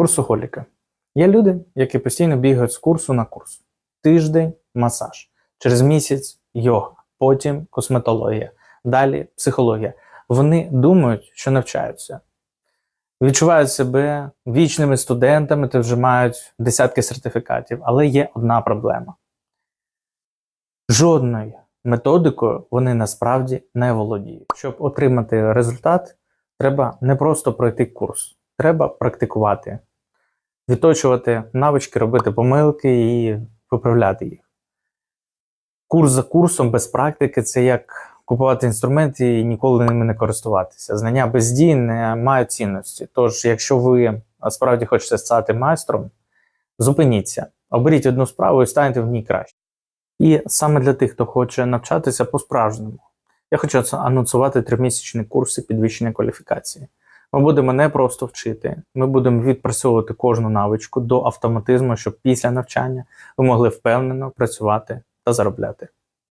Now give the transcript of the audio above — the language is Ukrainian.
Курсоголіки. Є люди, які постійно бігають з курсу на курс. Тиждень масаж, через місяць йога, потім косметологія, далі психологія. Вони думають, що навчаються. Відчувають себе вічними студентами та вже мають десятки сертифікатів, але є одна проблема. Жодною методикою вони насправді не володіють. Щоб отримати результат, треба не просто пройти курс, треба практикувати, відточувати навички, робити помилки і виправляти їх. Курс за курсом без практики це як купувати інструменти і ніколи ними не користуватися. Знання без дій не мають цінності. Тож, якщо ви справді хочете стати майстром, зупиніться, оберіть одну справу і станьте в ній краще. І саме для тих, хто хоче навчатися по-справжньому, я хочу анонсувати тримісячні курси підвищення кваліфікації. Ми будемо не просто вчити, ми будемо відпрацьовувати кожну навичку до автоматизму, щоб після навчання ви могли впевнено працювати та заробляти.